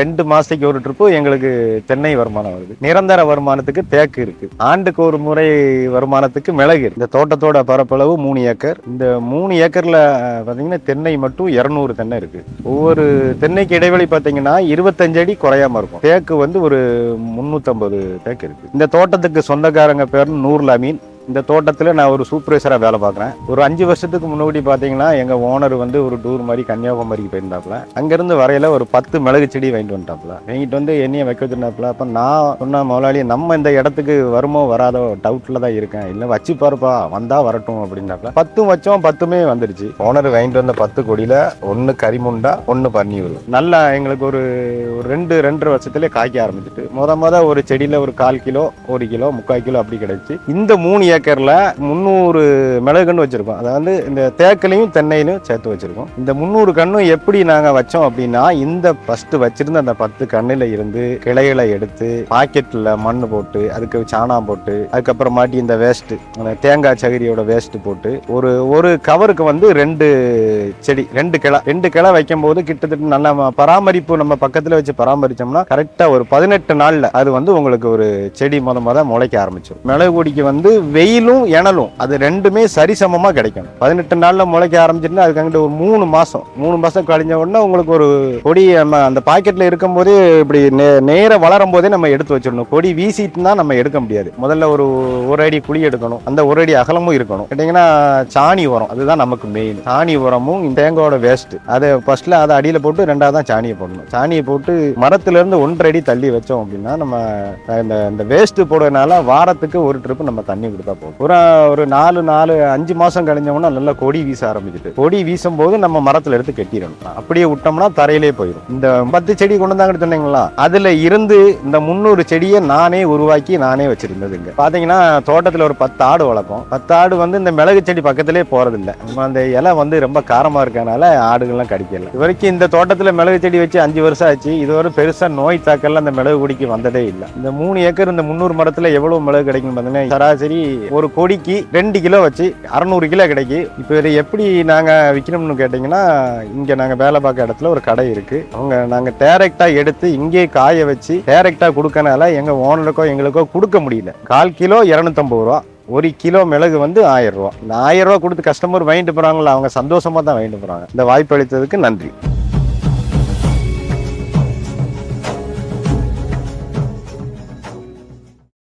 ரெண்டு மாசத்துக்கு ஒரு ட்ரிப்பு எங்களுக்கு தென்னை வருமானம் வருது. நிரந்தர வருமானத்துக்கு தேக்கு இருக்கு. ஆண்டுக்கு ஒரு முறை வருமானத்துக்கு மிளகு இந்த தோட்டத்தோட பரப்பளவு மூணு ஏக்கர். இந்த மூணு ஏக்கர்ல பாத்தீங்கன்னா தென்னை மட்டும் இருநூறு தென்னை இருக்கு. ஒவ்வொரு தென்னைக்கு இடைவெளி பாத்தீங்கன்னா இருபத்தஞ்சு அடி குறையாம இருக்கும். தேக்கு வந்து ஒரு முன்னூத்தம்பது தேக்கு இருக்கு. இந்த தோட்டத்துக்கு சொந்தக்காரங்க பேர் நூர்ல அமீன் இந்த தோட்டத்தில் நான் ஒரு சூப்பர்வைசராக வேலை பார்க்குறேன். ஒரு அஞ்சு வருஷத்துக்கு முன்னாடி பார்த்தீங்கன்னா எங்கள் ஓனர் வந்து ஒரு டூர் மாதிரி கன்னியாகுமரிக்கு போயிருந்தாப்புல. அங்கேருந்து வரையில ஒரு பத்து மிளகு செடி வாங்கிட்டு வந்துட்டாப்புல. வாங்கிட்டு வந்து என்னைய வைக்க வச்சிருந்தாப்புல. அப்போ நான் சொன்ன முதலாளி நம்ம இந்த இடத்துக்கு வருமோ வராதோ டவுட்டில் தான் இருக்கேன். இல்லை வச்சு பாருப்பா வந்தால் வரட்டும் அப்படின்னாப்புல. பத்தும் வச்சோம் பத்துமே வந்துருச்சு. ஓனர் வாங்கிட்டு வந்த பத்து கொடியில் ஒன்று கரிமுண்டா ஒன்று பன்னீர். நல்லா எங்களுக்கு ஒரு ஒரு ரெண்டு ரெண்டரை வருஷத்துலேயே காய்க்க ஆரம்பிச்சிட்டு மொத மொதல் ஒரு செடியில் ஒரு கால் கிலோ ஒரு கிலோ முக்கால் கிலோ அப்படி கிடச்சி. இந்த மூணு ஏக்கரில் முந்நூறு மிளகு கன்று வச்சுருக்கோம் அதாவது இந்த தேக்கிலையும் தென்னையிலையும் சேர்த்து வச்சுருக்கோம். இந்த முந்நூறு கன்றும் எப்படி நாங்கள் வச்சோம் அப்படின்னா இந்த ஃபஸ்ட்டு வச்சுருந்த அந்த பத்து கண்ணில் இருந்து கிளைகளை எடுத்து பாக்கெட்டில் மண் போட்டு அதுக்கு சாணம் போட்டு அதுக்கப்புறமாட்டி இந்த வேஸ்ட்டு அந்த தேங்காய் சகிரியோட வேஸ்ட்டு போட்டு ஒரு ஒரு கவருக்கு வந்து ரெண்டு செடி ரெண்டு கிளை ரெண்டு கிளை வைக்கும்போது கிட்டத்தட்ட நல்ல பராமரிப்பு நம்ம பக்கத்தில் வச்சு பராமரித்தோம்னா கரெக்டாக ஒரு பதினெட்டு நாளில் அது வந்து உங்களுக்கு ஒரு செடி மொத முத முளைக்க ஆரம்பிச்சிடும் மிளகு கொடிக்கு வந்து வெயில் வெயிலும் இணலும் அது ரெண்டுமே சரிசமமாக கிடைக்கும் பதினெட்டு நாளில் முளைக்க ஆரம்பிச்சிட்டுனா அதுக்காங்கிட்ட ஒரு மூணு மாதம் மூணு மாதம் கழிஞ்ச உடனே உங்களுக்கு ஒரு கொடி நம்ம அந்த பாக்கெட்டில் இருக்கும் போதே இப்படி நே- நேராக வளரும் போதே நம்ம எடுத்து வச்சிடணும். கொடி வீசிட்டு தான் நம்ம எடுக்க முடியாது. முதல்ல ஒரு ஒரு அடி குழி எடுக்கணும். அந்த ஒரு அடி அகலமும் இருக்கணும். கேட்டிங்கன்னா சாணி உரம். அதுதான் நமக்கு மெயின் சாணி உரமும் இந்த தேங்காயோட வேஸ்ட் அதை ஃபர்ஸ்ட்ல அதை அடியில் போட்டு ரெண்டாவது தான் சாணியை போடணும். சாணியை போட்டு மரத்துலேருந்து ஒன்றடி ஒன்றரை அடி தள்ளி வச்சோம் அப்படின்னா நம்ம இந்த இந்த வேஸ்ட்டு போடுறதுனால வாரத்துக்கு ஒரு ட்ரிப்பு நம்ம தண்ணி கொடுத்தா போதும் ஒரு ஒரு நாலு நாலு அஞ்சு மாதம் கழிஞ்சோம்னா நல்லா கொடி வீச ஆரம்பிச்சிட்டு கொடி வீசும் போது நம்ம மரத்தில் எடுத்து கட்டிடணும். அப்படியே விட்டோம்னா தரையிலே போயிடும். இந்த பத்து செடி கொண்டு வந்தாங்கன்னு சொன்னீங்களா? அதில் இருந்து இந்த முந்நூறு செடியை நானே உருவாக்கி நானே வச்சுருந்ததுங்க பார்த்தீங்கன்னா தோட்டத்தில் ஒரு பத்து ஆடு வளர்க்கும் பத்து ஆடு வந்து இந்த மிளகு செடி பக்கத்திலே போகிறதில்ல நம்ம அந்த இலை வந்து ரொம்ப காரமாக இருக்கனால ஆடுகள்லாம் கடிக்கல. இது வரைக்கும் இந்த தோட்டத்தில் மிளகு செடி வச்சு அஞ்சு வருஷம் ஆச்சு. இதுவரை பெருசாக நோய் தாக்கல் அந்த மிளகு குடிக்கு வந்ததே இல்லை. இந்த மூணு ஏக்கர் இந்த முந்நூறு மரத்தில் எவ்வளோ மிளகு கிடைக்கும் பார்த்தீங்கன்னா சராசரி ஒரு கொடிக்கு ரெண்டு கிலோ வச்சு அறநூறு கிலோ கிடைக்கு. இப்போ இதை எப்படி நாங்கள் விற்கணும்னு கேட்டிங்கன்னா இங்கே நாங்கள் வேலை பார்க்க இடத்துல ஒரு கடை இருக்குது அவங்க நாங்கள் டேரெக்டாக எடுத்து இங்கே காய வச்சு டேரெக்டாக கொடுக்கனால எங்கள் ஓனருக்கோ எங்களுக்கோ கொடுக்க முடியல. கால் கிலோ இரநூத்தம்பது ரூபா. ஒரு கிலோ மிளகு வந்து ஆயிரம் ரூபா. இந்த ஆயிரம் ரூபா கொடுத்து கஸ்டமர் வாங்கிட்டு போகிறாங்களா அவங்க சந்தோஷமாக தான் வாங்கிட்டு போகிறாங்க இந்த வாய்ப்பு அளித்ததுக்கு நன்றி.